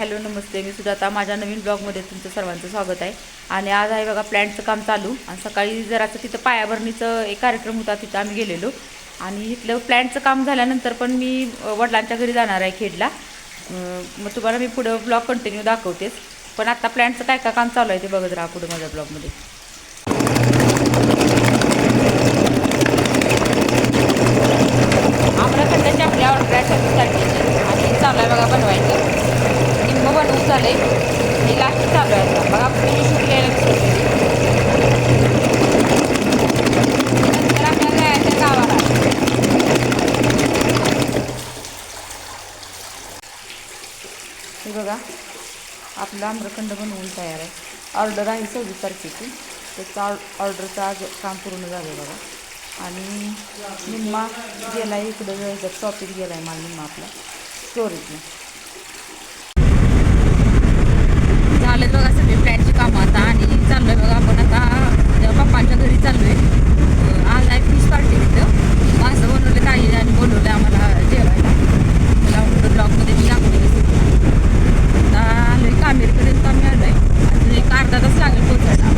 Hello नमस्ते. मी सुद्धा आता माझ्या नवीन ब्लॉगमध्ये तुमचं सर्वांचं स्वागत आहे. आणि आज आहे बघा प्लॅन्टचं काम चालू. आणि सकाळी जराचं तिथं पायाभरणीचं एक कार्यक्रम होता तिथं आम्ही गेलेलो. आणि इथलं प्लॅन्टचं काम झाल्यानंतर पण मी वडिलांच्या घरी जाणार आहे खेडला. मग तुम्हाला मी पुढं ब्लॉग कंटिन्यू दाखवतेच. पण आत्ता प्लॅन्टचं काय काय काम चालू आहे ते बघत राहा पुढं माझ्या ब्लॉगमध्ये आम्रखंडाची आपल्या ऑर्डर आहे सारखी आणि चालू आहे बघा बनवायचं निम्म बनवून हे लास्ट चालू आहे आता. बघा तुम्ही घ्यायला नंतर आपल्याला जायचं गावाला. हे बघा आपलं आम्रखंड बनवून तयार आहे. ऑर्डर आहे सव्वीस तारखेची. त्याचा ऑ ऑर्डरचं आज काम पूर्ण झालं बघा. आणि निम्मा गेला आहे इकडं ह्याच्यात शॉपिंग गेला आहे माल निम्मा आपला. स्टोरेजला झालेत बघा सगळे फ्लॅटची कामं आता आणि चाललोय बघा आपण आता त्या पप्पांच्या आहे. आज आहे फिश पार्टी तिथं मासं बनवले काही आणि बोलवलं आम्हाला जेवायला मला म्हणलं ब्लॉगमध्ये मी दाखवले आता आलोय कामेरपर्यंत आम्ही आलोय अजून एक अर्धा तास लागेल पोचायला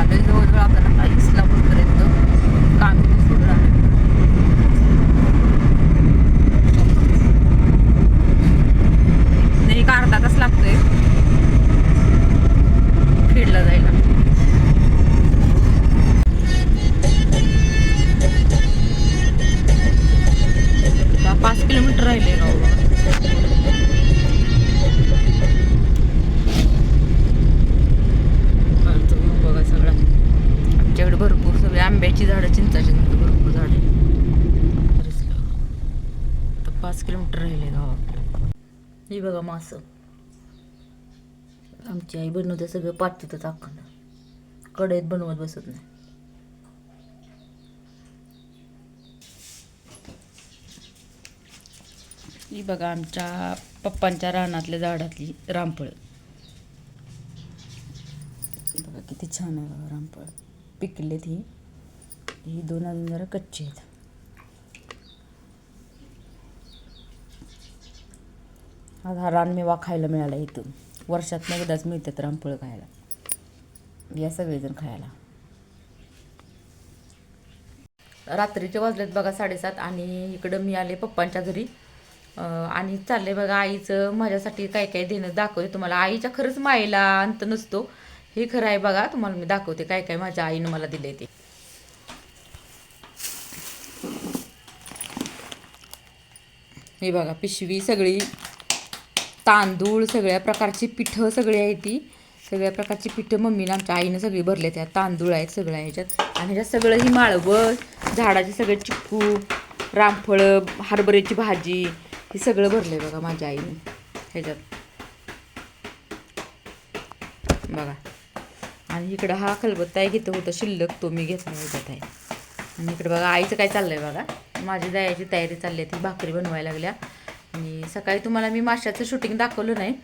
आलोय जवळजवळ आपण आता इस्लापूरपर्यंत कामेरी सोडून आलोय नाही एक अर्धा तास लागतोय खेडला जायला. पाच किलोमीटर राहिले गाव. बघा सगळं. आमच्याकडे भरपूर सगळे आंब्याची झाडं चिंचाची झाडं भरपूर झाड तर. पाच किलोमीटर राहिले गावाकडे हे बघा मास. आमची आई बनवते सगळं पाठीतच अखंड कढईत बनवत बसत नाही. ही बघा आमच्या पप्पांच्या रानातल्या झाडातली रामफळ. बघा किती छान आहे बघा रामफळ. पिकलेत ही. ही दोन अजून जरा कच्ची आहेत. आज हा रानमेवा खायला मिळाला इथून. वर्षात एकदाच मिळतात रामफळ खायला. या सगळेजण खायला. रात्रीचे वाजलेत बघा साडेसात आणि इकडं मी आले पप्पांच्या घरी. आणि चाललंय बघा आईचं माझ्यासाठी काय काय देणं दाखवते तुम्हाला. आईच्या खरंच मायेला अंत नसतो. हे खरं आहे बघा तुम्हाला मी दाखवते काय काय माझ्या आईनं मला दिले ते. हे बघा पिशवी सगळी तांदूळ सगळ्या प्रकारची पिठं सगळी आहे ती. सगळ्या प्रकारची पिठं मम्मीनं आमच्या आईनं सगळी भरले त्या तांदूळ आहेत सगळं ह्याच्यात. आणि ह्याच्यात सगळं ही माळवं झाडाचे सगळे चिक्कू रामफळं हरभऱ्याची भाजी हे सगळं भरलं आहे बघा माझ्या आईने ह्याच्यात. बघा. आणि इकडं हा खलबत्ता आहे घेतं होतं शिल्लक तो मी घेतला ह्याच्यात आहे. आणि इकडं बघा आईचं काय चाललं आहे बघा. माझी जायची तयारी चालली आहे ती भाकरी बनवायला लागल्या. आणि सकाळी तुम्हाला मी माशाचं शूटिंग दाखवलं नाही.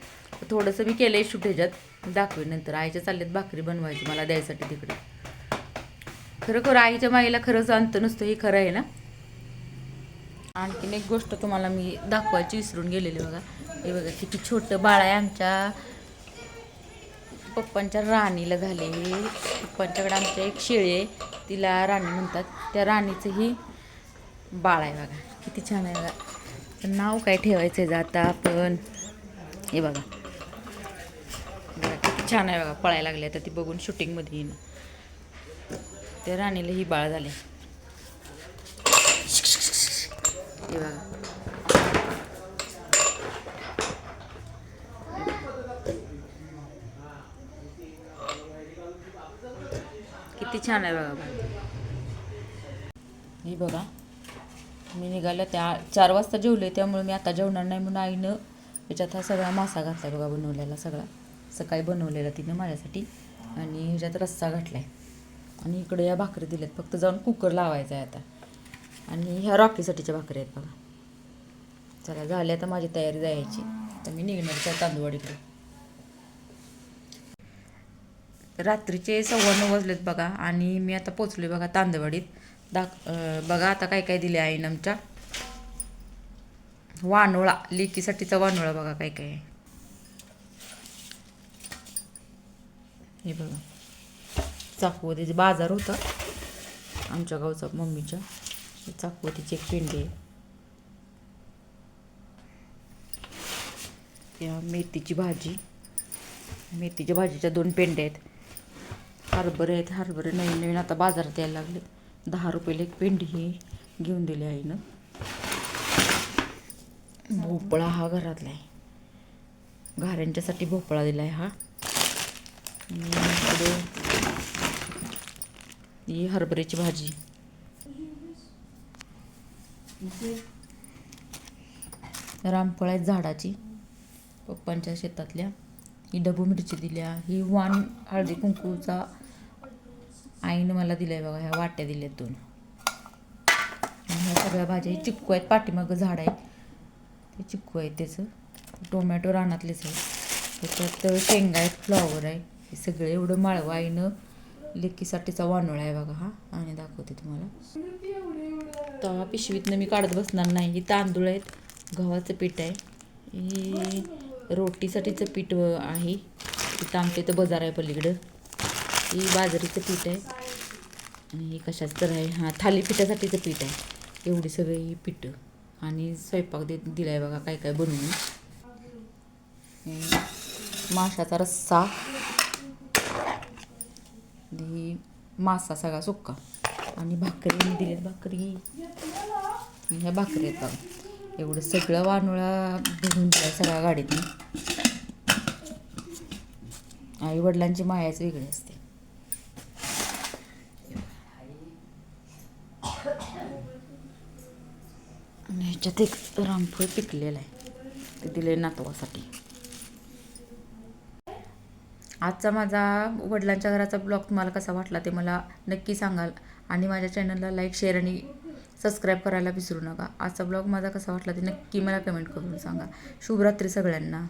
थोडंसं मी केलं आहे शूट ह्याच्यात. दाखवेन नंतर. आईच्या चालल्यात भाकरी बनवायची मला द्यायसाठी तिकडे. खरं खरं आईच्या माईला खरंच अंत नसतो हे खरं आहे ना? आणखीन एक गोष्ट तुम्हाला मी दाखवायची विसरून गेलेली बघा. हे बघा किती छोटं बाळ आहे आमच्या. पप्पांच्या राणीला झाले पप्पांच्याकडे आमच्या एक शेळी आहे. तिला राणी म्हणतात. त्या राणीचंही बाळ आहे बघा. किती छान आहे बघा. तर नाव काय ठेवायचं आहे जाता आपण? हे बघा. बघा किती छान आहे बघा पळायला लागले आता ती बघून शूटिंगमध्ये येईन. ते राणीला ही बाळ झाले. हे बघा. किती छान आहे बघा ही बघा. मी निघालं त्या चार वाजता जेवले त्यामुळे मी आता जेवणार नाही म्हणून आईनं याच्यात हा सगळा मासा घातला बघा बनवलेला सगळा. सकाळी बनवलेला तिनं माझ्यासाठी आणि ह्याच्यात रस्सा घातला आहे आणि इकडे या भाकरी दिल्यात फक्त जाऊन कुकर लावायचा आहे आता. आणि ह्या रॉकीसाठीच्या भाकरी आहेत बघा. चला झाली आता माझी तयारी जायची. तर मी निघणार त्या तांदूळवाडीकडे रात्रीचे सव्वा नऊ वाजलेत बघा आणि मी आता पोचले बघा तांदवाडीत. दाख बघा आता काय काय दिले आईनं आमच्या. वानोळा लेकीसाठीचा वानोळा बघा काय काय आहे. हे बघा. चाकवतीचे बाजार होता. आमच्या गावचा मम्मीच्या. हे चाकवतीची एक पेंडी आहे. या मेथीची भाजी. मेथीच्या भाजीच्या दोन पेंड्या आहेत. हरभरे आहेत हरभरे नवीन नवीन आता बाजारात यायला लागले दहा रुपयाला एक पेंडी ही घेऊन दिली आईनं. भोपळा हा घरातला आहे. घाऱ्यांच्यासाठी भोपळा दिला आहे हा इकडे ही हरभऱ्याची भाजी. रामफळ आहेत झाडाची पप्पांच्या शेतातल्या. ही डबू मिरची दिल्या ही वाण हळदी कुंकूचा आईनं मला दिलाय बघा ह्या वाट्या दिल्यात दोन. ह्या सगळ्या भाज्या ही चिक्कू आहेत पाठीमागं झाड आहे ते चिक्कू आहे त्याचं. टोमॅटो रानातलेच आहे त्याच्यात शेंगा आहेत फ्लॉवर आहे. हे सगळे एवढं माळवं आईनं लेकीसाठीचा वानोळा आहे बघा हा. आणि दाखवते तुम्हाला. तर पिशवीतनं मी काढत बसणार नाही. ही तांदूळ आहेत गव्हाचं पीठ आहे. ही रोटीसाठीचं पीठ आहे. इथं आमच्या इथं बाजार आहे पलीकडं. ही बाजरीचं पीठ आहे. आणि हे कशाचं तर आहे हां थालीपीठासाठीचं पीठ आहे. एवढी सगळी ही पीठं. आणि स्वयंपाक दे दिला आहे बघा काय काय बनवून. माशाचा रस्सा. मासा सगळा सुक्का. आणि भाकरी मी भाकरी. ह्या भाकरी आहेत बघा. एवढं सगळं वानोळा भरून दिला सगळ्या गाडीतून. आई वडिलांची मायाच वेगळी असते. आणि ह्याच्यात एक रामफळ पिकलेलं आहे. ते दिले नातवासाठी. आजचा माझा वडिलांच्या घराचा ब्लॉग तुम्हाला कसा वाटला ते मला नक्की सांगाल. आणि माझ्या चॅनलला लाईक शेअर आणि सबस्क्राईब करायला विसरू नका. आजचा ब्लॉग माझा कसा वाटला ते नक्की मला कमेंट करून सांगा. शुभरात्री सगळ्यांना.